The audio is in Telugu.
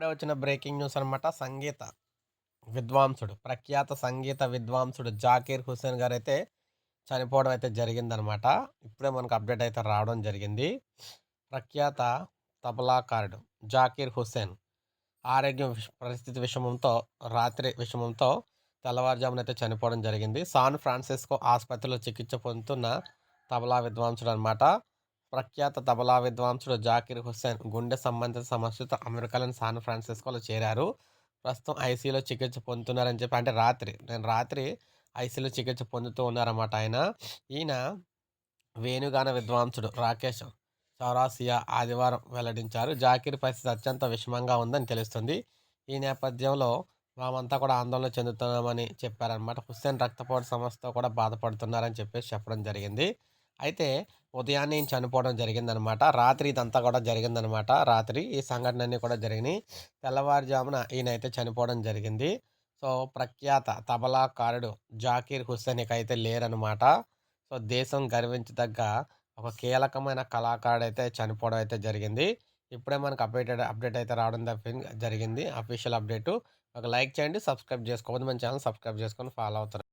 ఇప్పుడే వచ్చిన బ్రేకింగ్ న్యూస్ అనమాట సంగీత విద్వాంసుడు ప్రఖ్యాత సంగీత విద్వాంసుడు జాకీర్ హుస్సేన్ గారు అయితే చనిపోవడం అయితే జరిగిందనమాట ఇప్పుడే మనకు అప్డేట్ అయితే రావడం జరిగింది. ప్రఖ్యాత తబలాకారుడు జాకీర్ హుస్సేన్ ఆరోగ్యం పరిస్థితి విషమంతో రాత్రి విషమంతో తెల్లవారుజామున అయితే చనిపోవడం జరిగింది. సాన్ ఫ్రాన్సిస్కో ఆసుపత్రిలో చికిత్స పొందుతున్న తబలా విద్వాంసుడు అనమాట ప్రఖ్యాత తబలా విద్వాంసుడు జాకిర్ హుస్సేన్ గుండె సంబంధిత సమస్యతో అమెరికాలోని సాన్ ఫ్రాన్సిస్కోలో చేరారు. ప్రస్తుతం ఐసీలో చికిత్స పొందుతున్నారని చెప్పి అంటే రాత్రి నేను రాత్రి ఐసీలో చికిత్స పొందుతూ ఉన్నారన్నమాట ఆయన. ఈయన వేణుగాన విద్వాంసుడు రాకేష్ చౌరాసియా ఆదివారం వెల్లడించారు. జాకిర్ పరిస్థితి అత్యంత విషమంగా ఉందని తెలుస్తుంది. ఈ నేపథ్యంలో మేమంతా కూడా ఆందోళన చెందుతున్నామని చెప్పారనమాట హుస్సేన్ రక్తపోటు సమస్యతో కూడా బాధపడుతున్నారని చెప్పేసి చెప్పడం జరిగింది. అయితే ఉదయాన్నే చనిపోవడం జరిగిందనమాట. రాత్రి ఇదంతా కూడా జరిగిందనమాట. రాత్రి ఈ సంఘటన అన్నీ కూడా జరిగినాయి. తెల్లవారుజామున ఈయన అయితే చనిపోవడం జరిగింది. సో ప్రఖ్యాత తబలాకారుడు జాకీర్ హుస్సేన్కి అయితే లేరనమాట. సో దేశం గర్వించదగ్గ ఒక కీలకమైన కళాకారుడు అయితే చనిపోవడం అయితే జరిగింది. ఇప్పుడే మనకు అప్డేటెడ్ అప్డేట్ అయితే రావడం జరిగింది. Official update. ఒక లైక్ చేయండి సబ్స్క్రైబ్ చేసుకోవద్దు. మన ఛానల్ సబ్స్క్రైబ్ చేసుకొని ఫాలో అవుతారు.